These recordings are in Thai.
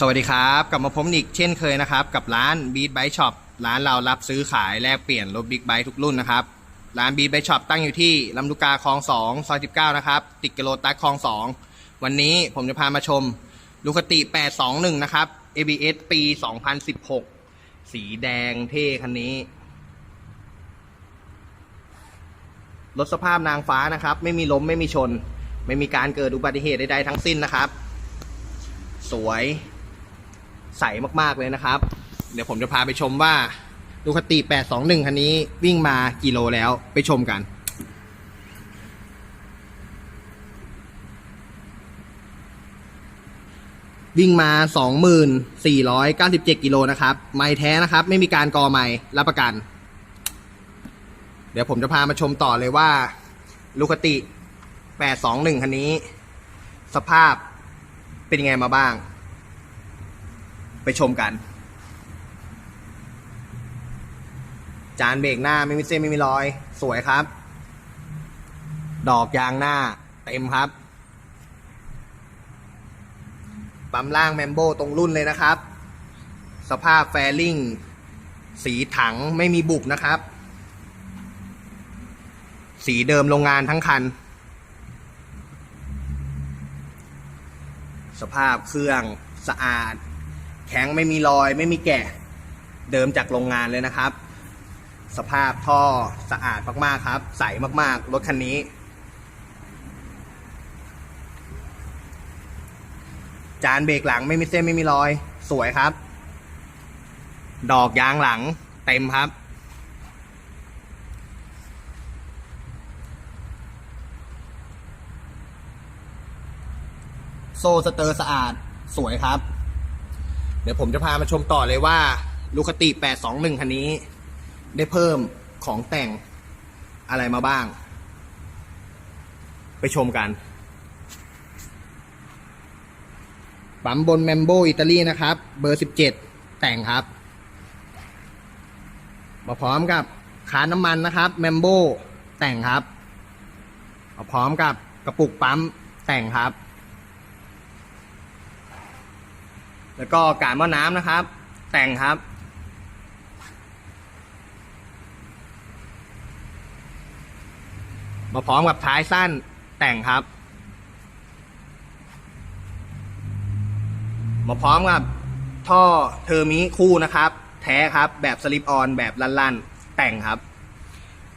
สวัสดีครับ กลับมาพบอีกเช่นเคยนะครับ กับร้าน Beat Bike Shop ร้านเรารับซื้อขายแลกเปลี่ยนรถบิ๊กไบค์ทุกรุ่นนะครับ ร้าน Beat Bike Shop ตั้งอยู่ที่ลำลูกกาคลอง2ซอย19 นะครับ ติดกิโลตัสคลอง 2 วันนี้ผมจะพามาชมลูกติ 821 นะครับ ABS ปี 2016 สีแดงเท่คันนี้ รถสภาพนางฟ้านะครับ ไม่มีล้มไม่มีชน ไม่มีการเกิดอุบัติเหตุใดๆทั้งสิ้นนะครับ สวย ใสมากๆเลยนะครับ เดี๋ยวผมจะพาไปชมว่าดูคติ821 คันนี้วิ่งมากี่โลแล้วไปชมกันวิ่งมา 2497 กิโลนะครับ ไม่แท้นะครับ ไม่มีการกอไม่รับประกัน เดี๋ยวผมจะพามาชมต่อเลยว่า ลูกติ 821 คันนี้ สภาพเป็นยังไงมาบ้าง ไปชมกัน จานเบรกหน้าไม่มีเส้นไม่มีรอย สวยครับ ดอกยางหน้า เต็มครับ ปั๊มล่างแมมโบตรงรุ่นเลยนะครับ สภาพแฟริ่ง สีถังไม่มีบุบนะครับ สีเดิมโรงงานทั้งคันสภาพเครื่องสะอาด แข็งไม่มีรอย ไม่มีแกะ เดิมจากโรงงานเลยนะครับ สภาพท่อสะอาดมากๆครับ ใสมากๆ รถคันนี้ จานเบรกหลังไม่มีเส้นไม่มีรอย สวยครับ ดอกยางหลังเต็มครับโซ่สเตอร์สะอาดสวยครับ เดี๋ยวผมจะพามาชมต่อเลยว่าลูคติ821 คันนี้ ได้เพิ่มของแต่งอะไรมาบ้าง ไปชมกันปั๊มบนแมมโบอิตาลีนะครับ เบอร์ 17 แต่งครับ มาพร้อมกับคาน้ำมันนะครับแมมโบแต่งครับ มาพร้อมกับกระปุกปั๊มแต่งครับ แล้วก็การหม้อน้ำนะครับ แต่งครับ มาพร้อมกับท้ายสั้นแต่งครับ มาพร้อมกับท่อเทอร์มิคู่นะครับ แท้ครับแบบสลิปออนแบบลั่นๆ แต่งครับ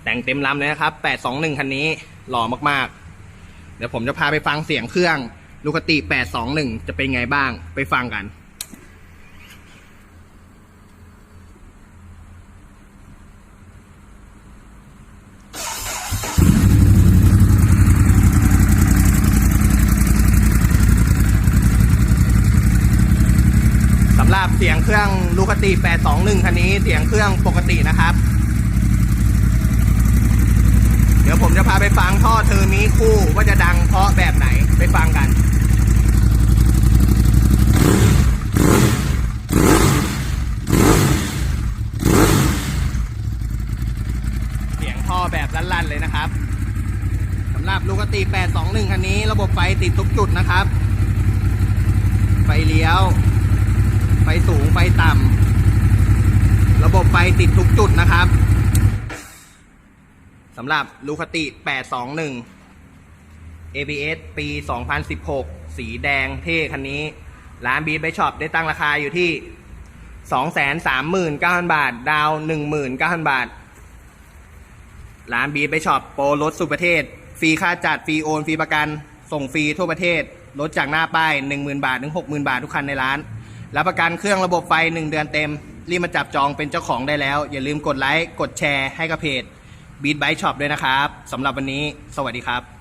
แต่งเต็มลำเลยนะครับ 821 คันนี้หล่อมากๆ เดี๋ยวผมจะพาไปฟังเสียงเครื่องลูกติ821 จะเป็นไงบ้างไปฟังกัน รับเสียงเครื่องลูคติ821 คันนี้เสียงเครื่องปกตินะครับ เดี๋ยวผมจะพาไปฟังท่อเทอร์มิคู่ว่าจะดังเพราะแบบไหนไปฟังกันเสียงท่อแบบลั่นๆเลยนะครับสำหรับลูกติ821 คันนี้ ระบบไฟติดทุกจุดนะครับ ไฟเลี้ยว ไฟสูงไฟต่ำ ระบบไฟติดทุกจุดนะครับสำหรับลูคติ 821 ABS ปี 2016 สีแดงเท่คันนี้ ร้านบีทไบช็อปได้ตั้งราคาอยู่ที่ 239,000 บาท ดาว 19,000 บาท ร้านบีทไบช็อปโปรรถสุประเทศ ฟรีค่าจัด ฟรีโอน ฟรีประกัน ส่งฟรีทั่วประเทศ ลดจากหน้าป้าย 10,000 บาท ถึง 60,000 บาททุกคันในร้าน รับประกันเครื่องระบบไฟ 1 เดือนเต็ม รีบมาจับจองเป็นเจ้าของได้แล้ว อย่าลืมกดไลค์ กดแชร์ให้กับเพจ Beat Bike Shop ด้วยนะครับสำหรับวันนี้ สวัสดีครับ